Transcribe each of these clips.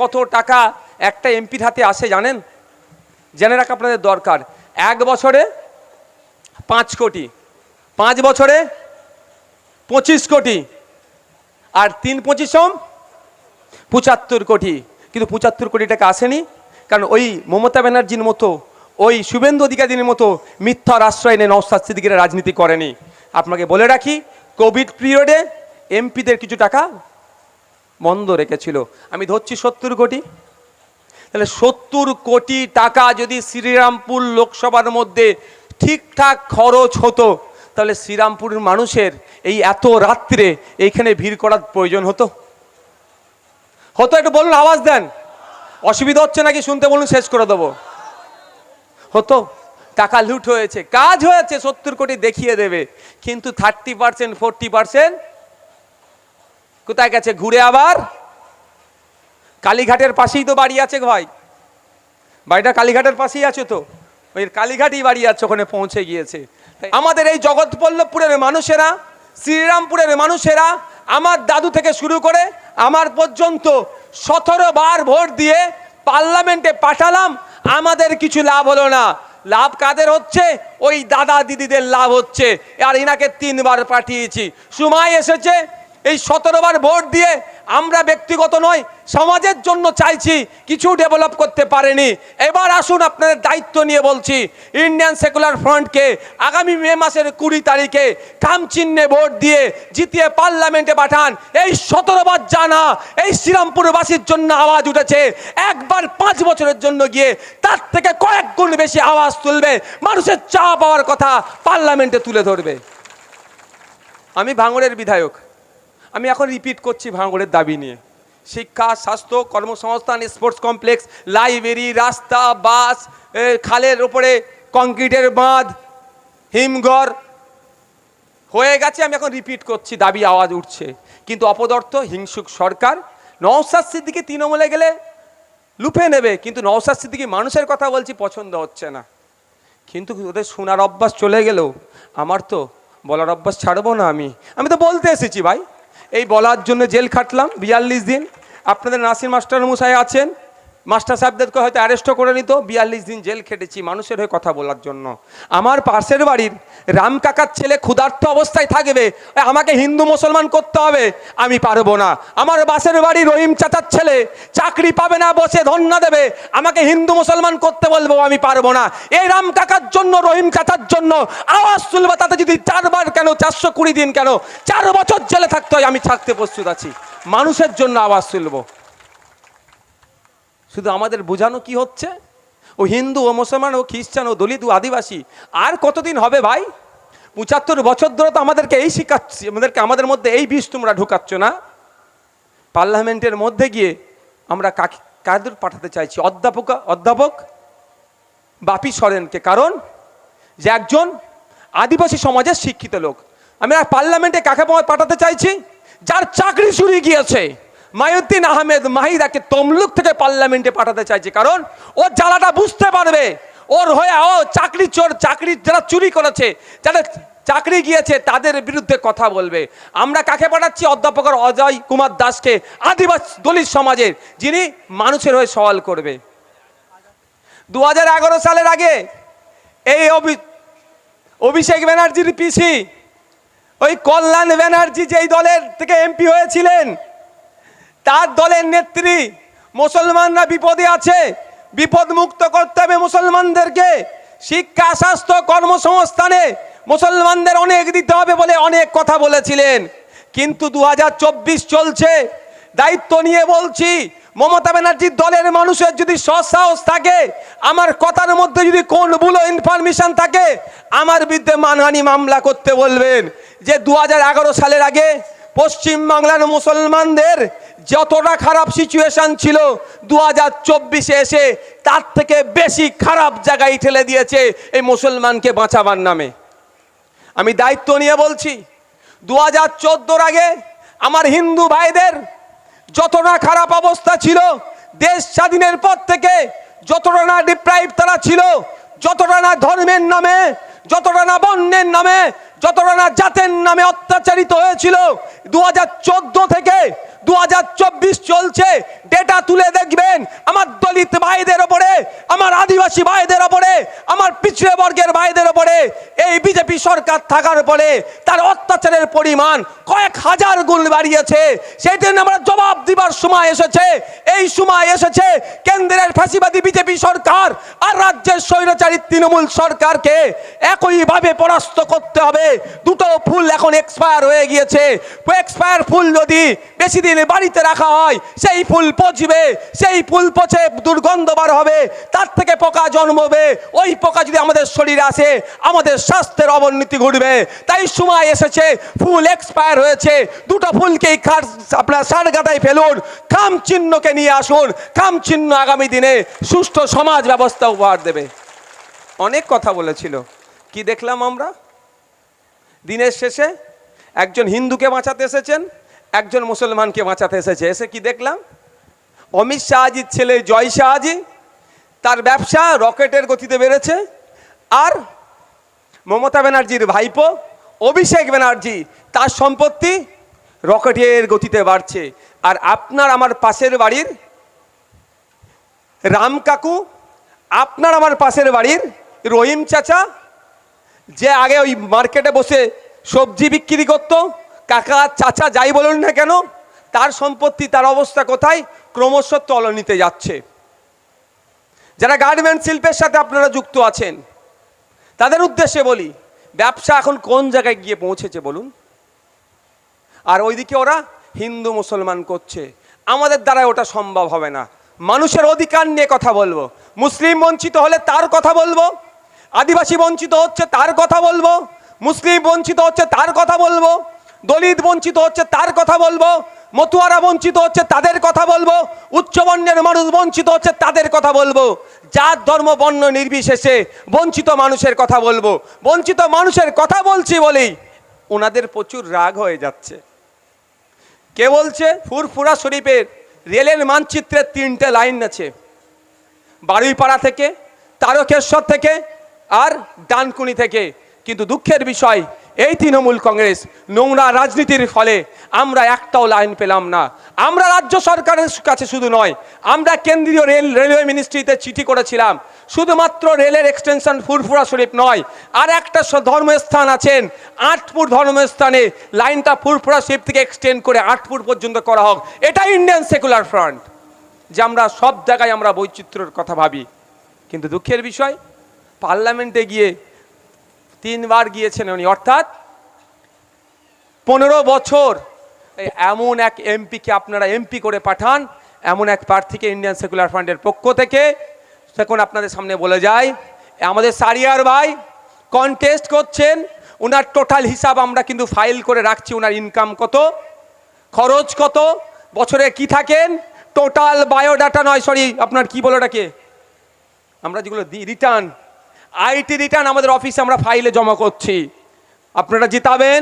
কত টাকা একটা এমপির হাতে আসে জানেন? জেনে রাখা আপনাদের দরকার। এক বছরে পাঁচ কোটি, পাঁচ বছরে পঁচিশ কোটি, আর তিন পঁচিশম পঁচাত্তর কোটি। কিন্তু পঁচাত্তর কোটি টাকা আসেনি, কারণ ওই মমতা ব্যানার্জির মতো, ওই শুভেন্দু অধিকারীর মতো মিথ্যার আশ্রয় নিয়ে নওসাদ সিদ্দিকিরা রাজনীতি করেনি। আপনাকে বলে রাখি, কোভিড পিরিয়ডে এমপিদের কিছু টাকা বন্ধ রেখেছিল। আমি ধরছি সত্তর কোটি। তাহলে সত্তর কোটি টাকা যদি শ্রীরামপুর লোকসভার মধ্যে ঠিকঠাক খরচ হতো, তাহলে শ্রীরামপুরের মানুষের এই এত রাত্রে এইখানে ভিড় করার প্রয়োজন হতো? হতো একটু বলুন, আওয়াজ দেন। অসুবিধা হচ্ছে নাকি? শুনতে বলুন, শেষ করে দেবো। হতো। টাকা লুট হয়েছে, কাজ হয়েছে, সত্তর কোটি দেখিয়ে দেবে। কিন্তু থার্টি পার্সেন্ট ফোরটি পার্সেন্ট কোথায় গেছে? ঘুরে আবার? কালীঘাটের পাশেই তো বাড়ি আছে ভাই। বাড়িটা কালীঘাটের পাশেই আছে তো। ওই কালীঘাটই বাড়ি আছে, ওখানে পৌঁছে গিয়েছে। আমাদের এই জগৎবল্লভপুরের মানুষেরা, শ্রীরামপুরের মানুষেরা আমার দাদু থেকে শুরু করে আমার পর্যন্ত সতেরো বার ভোট দিয়ে পার্লামেন্টে পাঠালাম, আমাদের কিছু লাভ হলো না। লাভ কাদের হচ্ছে? ওই দাদা দিদিদের লাভ হচ্ছে। আর ইনাকে তিনবার পাঠিয়েছি। সময় এসেছে এই সতেরো বার ভোট দিয়ে আমরা ব্যক্তিগত নয়, সমাজের জন্য চাইছি, কিছু ডেভেলপ করতে পারেনি। এবার আসুন আপনাদের দায়িত্ব নিয়ে বলছি ইন্ডিয়ান সেকুলার ফ্রন্টকে আগামী মে মাসের কুড়ি তারিখে কাম চিহ্নে ভোট দিয়ে জিতিয়ে পার্লামেন্টে পাঠান। এই সতেরো বার জানা, এই শ্রীরামপুরবাসীর জন্য আওয়াজ উঠেছে। একবার পাঁচ বছরের জন্য গিয়ে তার থেকে কয়েক গুণ বেশি আওয়াজ তুলবে। মানুষের চা পাওয়ার কথা পার্লামেন্টে তুলে ধরবে। আমি ভাঙড়ের বিধায়ক। আমি এখন রিপিট করছি ভাঙড়ের দাবি নিয়ে। শিক্ষা, স্বাস্থ্য, কর্মসংস্থান স্পোর্টস কমপ্লেক্স লাইব্রেরি রাস্তা, বাস খালের ওপরে কংক্রিটের বাঁধ, হিমঘর। হয়ে গেছে, আমি এখন রিপিট করছি, দাবি আওয়াজ উঠছে। কিন্তু অপদর্থ, হিংসুক সরকার নওসাদ সিদ্দিকি তৃণমূলে গেলে লুপে নেবে, কিন্তু নওসাদ সিদ্দিকি মানুষের কথা বলছি, পছন্দ হচ্ছে না। কিন্তু ওদের শোনার অভ্যাস চলে গেলেও, আমার তো বলার অভ্যাস ছাড়বো না আমি। আমি তো বলতে এসেছি ভাই। এই বলার জন্য জেল খাটলাম বিয়াল্লিশ দিন। আপনাদের নাসির মাস্টার মশাই আছেন মাস্টার সাহেবদেরকে হয়তো অ্যারেস্টও করে নিত। বিয়াল্লিশ দিন জেল খেটেছি মানুষের হয়ে কথা বলার জন্য। আমার পাশের বাড়ির রাম কাকার ছেলে ক্ষুধার্ত অবস্থায় থাকবে, আমাকে হিন্দু মুসলমান করতে হবে, আমি পারব না। আমার বাসের বাড়ি রহিম চাচার ছেলে চাকরি পাবে না, বসে ধন্যা দেবে, আমাকে হিন্দু মুসলমান করতে বলব, আমি পারব না। এই রাম কাকার জন্য, রহিম চাচার জন্য আওয়াজ তুলবে, তাতে যদি চারবার কেন, চারশো কুড়ি দিন কেন, চার বছর জেলে থাকতে হয়, আমি থাকতে প্রস্তুত আছি। মানুষের জন্য আওয়াজ তুলবো। শুধু আমাদের বোঝানো কি হচ্ছে? ও হিন্দু, ও মুসলমান, ও খ্রিস্টান, ও দলিত, ও আদিবাসী, আর কতদিন হবে ভাই? পঁচাত্তর বছর ধরে তো আমাদেরকে এই শিখাচ্ছি, আমাদেরকে আমাদের মধ্যে এই বিষ তোমরা ঢুকাচ্ছ না? পার্লামেন্টের মধ্যে গিয়ে আমরা কাকে, কাদের পাঠাতে চাইছি? অধ্যাপক অধ্যাপক? বাপি সরেনকে। কারণ যে একজন আদিবাসী সমাজের শিক্ষিত লোক। আমি পার্লামেন্টে কাকে পাঠাতে চাইছি? যার চাকরি শুরু গিয়েছে। মায়ুদ্দিন আহমেদ মাহিদাকে তমলুক থেকে পার্লামেন্টে পাঠাতে চাইছে। কারণ ও জ্বালাটা বুঝতে পারবে। ওর হয়ে ও চাকরি চোর, চাকরি যারা চুরি করেছে যাদের চাকরি গিয়েছে, তাদের বিরুদ্ধে কথা বলবে। আমরা কাকে পাঠাচ্ছি? অধ্যাপক অজয় কুমার দাসকে, আদিবাসী দলিত সমাজের, যিনি মানুষের হয়ে সওয়াল করবে। দু হাজার এগারো সালের আগে এই অভি- অভিষেক ব্যানার্জির পিসি, ওই কল্যাণ ব্যানার্জি যেই দলের থেকে এমপি হয়েছিলেন তার দলের নেত্রী মুসলমানরা বিপদে আছে বিপদ মুক্ত করতে হবে মুসলমানদেরকে। শিক্ষা, স্বাস্থ্য, কর্মসংস্থানে মুসলমানদের অনেক দিতে হবে বলে অনেক কথা বলেছিলেন। কিন্তু দু হাজার চব্বিশ চলছে। দায়িত্ব নিয়ে বলছি, মমতা ব্যানার্জির দলের মানুষের যদি সৎসাহস থাকে, আমার কথার মধ্যে যদি কোন বুলো ইনফরমেশন থাকে, আমার বিরুদ্ধে মানহানি মামলা করতে বলবেন। যে দু হাজার এগারো সালের আগে পশ্চিম বাংলার মুসলমানদের যতটা খারাপ সিচুয়েশন ছিল দু হাজার চব্বিশে এসে তার থেকে বেশি খারাপ জায়গায় ঠেলে দিয়েছে এই মুসলমানকে বাঁচাবার নামে। আমি দায়িত্ব নিয়ে বলছি দু হাজার চোদ্দোর আগে আমার হিন্দু ভাইদের যতটা খারাপ অবস্থা ছিল, দেশ স্বাধীনের পর থেকে যতটা না ডিপ্রাইভ তারা ছিল, যতটা না ধর্মের নামে, যতটা না বর্ণের নামে যতটা না জাতের নামে অত্যাচারিত হয়েছিল দু হাজার চোদ্দ থেকে দু হাজার চব্বিশ চলছে। ডেটা তুলে দেখবেন। আমার দলিত ভাইদের ওপরে, আমার আদিবাসী ভাইদের ওপরে, আমার পিছড়ে বর্গের ভাইদের ওপরে, এই বিজেপি সরকার থাকার পরে তার অত্যাচারের পরিমাণ কয়েক হাজার গুণ বাড়িয়েছে। সেই জন্য আমরা জবাব দিবার সময় এসেছে। এই সময় এসেছে কেন্দ্রের ফাঁসিবাদী বিজেপি সরকার আর রাজ্যের স্বৈরাচারী তৃণমূল সরকারকে। একইভাবে পরাস্ত করতে হবে। দুটো ফুল এখন এক্সপায়ার হয়ে গিয়েছে। এক্সপায়ার ফুল যদি বেশি বাড়িতে রাখা হয়, সেই ফুল পচবে, সেই ফুল পচে দুর্গন্ধ বার হবে, তার থেকে পোকা জন্মবে, ওই পোকা যদি আমাদের শরীরে আসে, আমাদের স্বাস্থ্যের অবনতি ঘটবে। তাই সময় এসেছে, ফুল এক্সপায়ার হয়েছে, দুটো ফুলকেই খাট আপনার সার গাদায় ফেলুন, খাম চিহ্নকে নিয়ে আসুন, খাম চিহ্ন আগামী দিনে সুষ্ঠু সমাজ ব্যবস্থা উপহার দেবে। অনেক কথা বলেছিল। কি দেখলাম আমরা? দিনের শেষে একজন হিন্দুকে বাঁচাতে এসেছেন একজন মুসলমানকে বাঁচাতে এসেছে। এসে কি দেখলাম? অমিত শাহজির ছেলে জয় শাহজি, তার ব্যবসা রকেটের গতিতে বেড়েছে। আর মমতা ব্যানার্জির ভাইপো অভিষেক ব্যানার্জি, তার সম্পত্তি রকেটের গতিতে বাড়ছে। আর আপনার আমার পাশের বাড়ির রাম কাকু, আপনার আমার পাশের বাড়ির রহিম চাচা, যে আগে ওই মার্কেটে বসে সবজি বিক্রি করতো কাকা, চাচা যাই বলুন না কেন, তার সম্পত্তি, তার অবস্থা কোথায়? ক্রমশ তলনিতে যাচ্ছে। যারা গার্মেন্ট শিল্পের সাথে আপনারা যুক্ত আছেন, তাদের উদ্দেশ্যে বলি, ব্যবসা এখন কোন জায়গায় গিয়ে পৌঁছেছে বলুন? আর ওইদিকে ওরা হিন্দু মুসলমান করছে। আমাদের দ্বারা ওটা সম্ভব হবে না। মানুষের অধিকার নিয়ে কথা বলব। মুসলিম বঞ্চিত হলে তার কথা বলব। আদিবাসী বঞ্চিত হচ্ছে তার কথা বলব। মুসলিম বঞ্চিত হচ্ছে তার কথা বলব। দলিত বঞ্চিত হচ্ছে তার কথা বলব, মতুয়ারা বঞ্চিত হচ্ছে তাদের কথা বলব, উচ্চবর্ণের মানুষ বঞ্চিত হচ্ছে তাদের কথা বলব। জাত, ধর্ম, বর্ণ নির্বিশেষে বঞ্চিত মানুষের কথা বলব। বঞ্চিত মানুষের কথা বলছি বলেই ওনাদের প্রচুর রাগ হয়ে যাচ্ছে। কে বলছে? ফুরফুরা শরীফের রেলের মানচিত্রের তিনটে লাইন আছে। বারুইপাড়া থেকে, তারকেশ্বর থেকে আর ডানকুনি থেকে। কিন্তু দুঃখের বিষয় এই তৃণমূল কংগ্রেস নোংরা রাজনীতির ফলে আমরা একটাও লাইন পেলাম না। আমরা রাজ্য সরকারের কাছে শুধু নয়, আমরা কেন্দ্রীয় রেল, রেলওয়ে মিনিস্ট্রিতে চিঠি করেছিলাম। শুধুমাত্র রেলের এক্সটেনশন ফুরফুরা শরীফ নয়, আর একটা ধর্মস্থান আছেন, আটপুর ধর্মস্থানে লাইনটা ফুরফুরা শরীফ থেকে এক্সটেন্ড করে আটপুর পর্যন্ত করা হোক। এটা ইন্ডিয়ান সেকুলার ফ্রন্ট যে আমরা সব জায়গায় আমরা বৈচিত্র্যের কথা ভাবি। কিন্তু দুঃখের বিষয় পার্লামেন্টে গিয়ে তিনবার গিয়েছেন উনি, অর্থাৎ পনেরো বছর। এমন এক এমপিকে আপনারা এমপি করে পাঠান, এমন এক প্রার্থীকে ইন্ডিয়ান সেকুলার ফান্ডের পক্ষ থেকে। এখন আপনাদের সামনে বলে যায় আমাদের সারিয়ার ভাই কন্টেস্ট করছেন ওনার টোটাল হিসাব আমরা কিন্তু ফাইল করে রাখছি ওনার ইনকাম কত, খরচ কত, বছরে কি থাকেন টোটাল বায়োডাটা নয় সরি আপনার কি বলো ওটাকে? আমরা যেগুলো দিই রিটার্ন আইটি রিটার্ন আমাদের অফিসে আমরা ফাইলে জমা করছি। আপনারা জিতাবেন।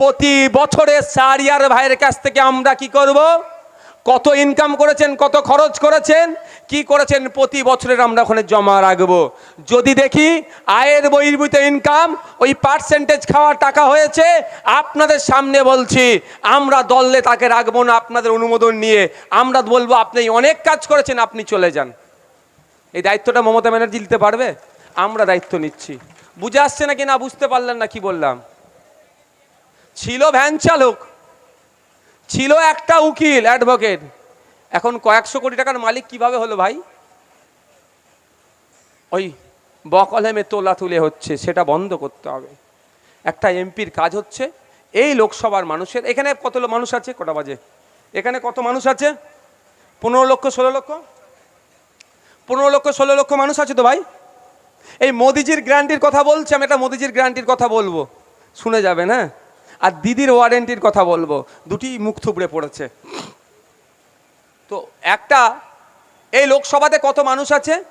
প্রতি বছরে সারিয়ার ভাইয়ের কাছ থেকে আমরা কি করব? কত ইনকাম করেছেন, কত খরচ করেছেন, কি করেছেন প্রতি বছরের আমরা ওখানে জমা রাখব। যদি দেখি আয়ের বহির্ভূত ইনকাম ওই পার্সেন্টেজ খাওয়ার টাকা হয়েছে, আপনাদের সামনে বলছি, আমরা দললে তাকে রাখব না আপনাদের অনুমোদন নিয়ে। আমরা বলব, আপনি অনেক কাজ করেছেন, আপনি চলে যান। এই দায়িত্বটা মমতা ব্যানার্জি নিতে পারবে? আমরা দায়িত্ব নিচ্ছি। বুঝে আসছে নাকি না বুঝতে পারলেন না কি বললাম? ছিল ভ্যান চালক, ছিল একটা উকিল, অ্যাডভোকেট। এখন কয়েকশো কোটি টাকার মালিক কীভাবে হলো ভাই? ওই বকলহেমে তোলা তুলে হচ্ছে, সেটা বন্ধ করতে হবে। একটা এমপির কাজ হচ্ছে, এই লোকসভার মানুষের, এখানে কত মানুষ আছে? কটা বাজে? এখানে কত মানুষ আছে? পনেরো লক্ষ, ষোলো লক্ষ? পনেরো লক্ষ, ষোলো লক্ষ মানুষ আছে তো ভাই? এই মোদিজির গ্যারান্টির কথা বলছি, আমি একটা মোদিজির গ্যারান্টির কথা বলব। শুনে যাবেন হ্যাঁ? আর দিদির ওয়ারেন্টির কথা বলব। দুটি মুখ থুবড়ে পড়েছে। তো একটা, এই লোকসভাতে কত মানুষ আছে?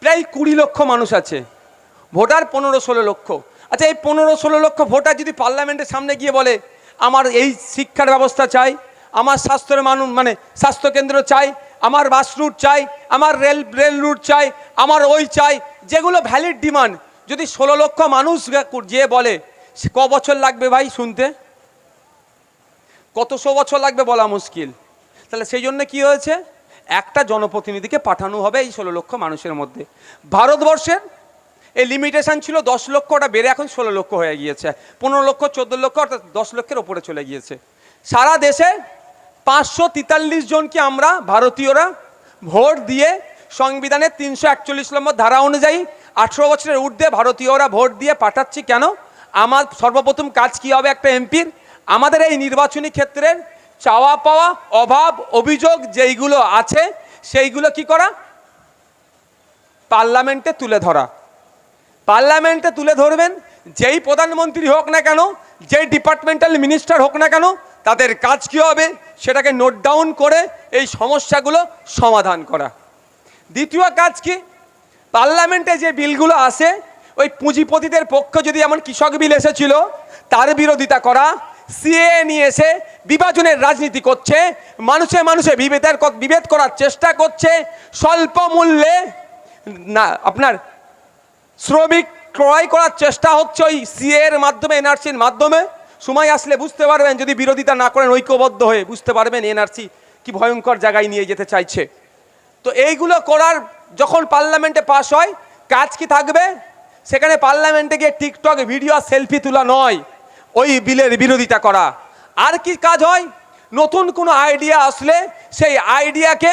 প্রায় কুড়ি লক্ষ মানুষ আছে। ভোটার পনেরো ষোলো লক্ষ। আচ্ছা এই পনেরো ষোলো লক্ষ ভোটার যদি পার্লামেন্টের সামনে গিয়ে বলে, আমার এই শিক্ষার ব্যবস্থা চাই, আমার স্বাস্থ্যের মানুষ মানে স্বাস্থ্যকেন্দ্র চাই আমার বাস রুট চাই, আমার রেল রেল রুট চাই, আমার ওই চাই, যেগুলো ভ্যালিড ডিমান্ড যদি ষোলো লক্ষ মানুষ যে বলে ক বছর লাগবে ভাই শুনতে? কতশো বছর লাগবে বলা মুশকিল। তাহলে সেই জন্য কি হয়েছে? একটা জনপ্রতিনিধিকে পাঠানো হবে এই ষোলো লক্ষ মানুষের মধ্যে। ভারতবর্ষের এই লিমিটেশন ছিল দশ লক্ষ ওটা বেড়ে এখন ষোলো লক্ষ হয়ে গিয়েছে। পনেরো লক্ষ, চোদ্দ লক্ষ, অর্থাৎ দশ লক্ষের ওপরে চলে গিয়েছে। সারা দেশে পাঁচশো তেতাল্লিশ জনকে আমরা ভারতীয়রা ভোট দিয়ে সংবিধানের তিনশো একচল্লিশ নম্বর ধারা অনুযায়ী আঠেরো বছরের ঊর্ধ্বে ভারতীয়রা ভোট দিয়ে পাঠাচ্ছি কেন? আমার সর্বপ্রথম কাজ কী হবে একটা এমপির? আমাদের এই নির্বাচনী ক্ষেত্রের চাওয়া পাওয়া, অভাব, অভিযোগ যেইগুলো আছে, সেইগুলো কি করা? পার্লামেন্টে তুলে ধরা। পার্লামেন্টে তুলে ধরবেন, যেই প্রধানমন্ত্রী হোক না কেন, যেই ডিপার্টমেন্টাল মিনিস্টার হোক না কেন তাদের কাজ কী হবে? সেটাকে নোট ডাউন করে এই সমস্যাগুলো সমাধান করা। দ্বিতীয় কাজ কি? পার্লামেন্টে যে বিলগুলো আসে, ওই পুঁজিপতিদের পক্ষে যদি এমন কৃষক বিল এসেছিল, তার বিরোধিতা করা সিএ নিয়ে এসে বিভাজনের রাজনীতি করছে, মানুষে মানুষে বিভেদের বিভেদ করার চেষ্টা করছে, স্বল্প মূল্যে না, আপনার শ্রমিক ক্রয় করার চেষ্টা হচ্ছে ওই সিএ এর মাধ্যমে, এনআরসির মাধ্যমে সময় আসলে বুঝতে পারবেন, যদি বিরোধিতা না করেন, ঐক্যবদ্ধ হয়ে বুঝতে পারবেন এনআরসি কি ভয়ঙ্কর জায়গায় নিয়ে যেতে চাইছে। তো এইগুলো করার যখন পার্লামেন্টে পাস হয়, কাজ কি থাকবে? সেখানে পার্লামেন্টে গিয়ে টিকটক ভিডিও সেলফি তোলা নয়, ওই বিলের বিরোধিতা করা। আর কি কাজ হয়? নতুন কোনো আইডিয়া আসলে সেই আইডিয়াকে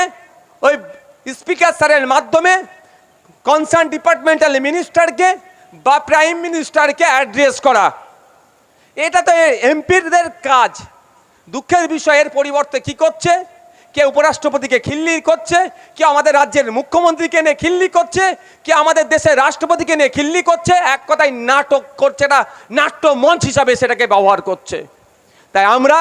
ওই স্পিকার স্যারের মাধ্যমে কনসার্ন ডিপার্টমেন্টাল মিনিস্টারকে বা প্রাইম মিনিস্টারকে অ্যাড্রেস করা। এটা তো এমপিদের কাজ, দুঃখের বিষয়ের পরিবর্তে কি করছে? কে উপরাষ্ট্রপতিকে খিল্লি করছে? কে আমাদের রাজ্যের মুখ্যমন্ত্রীকে নিয়ে খিল্লি করছে? কে আমাদের দেশের রাষ্ট্রপতিকে নিয়ে খিল্লি করছে? এক কথায় নাটক করছে না নাট্য মঞ্চ হিসাবে সেটাকে ব্যবহার করছে। তাই আমরা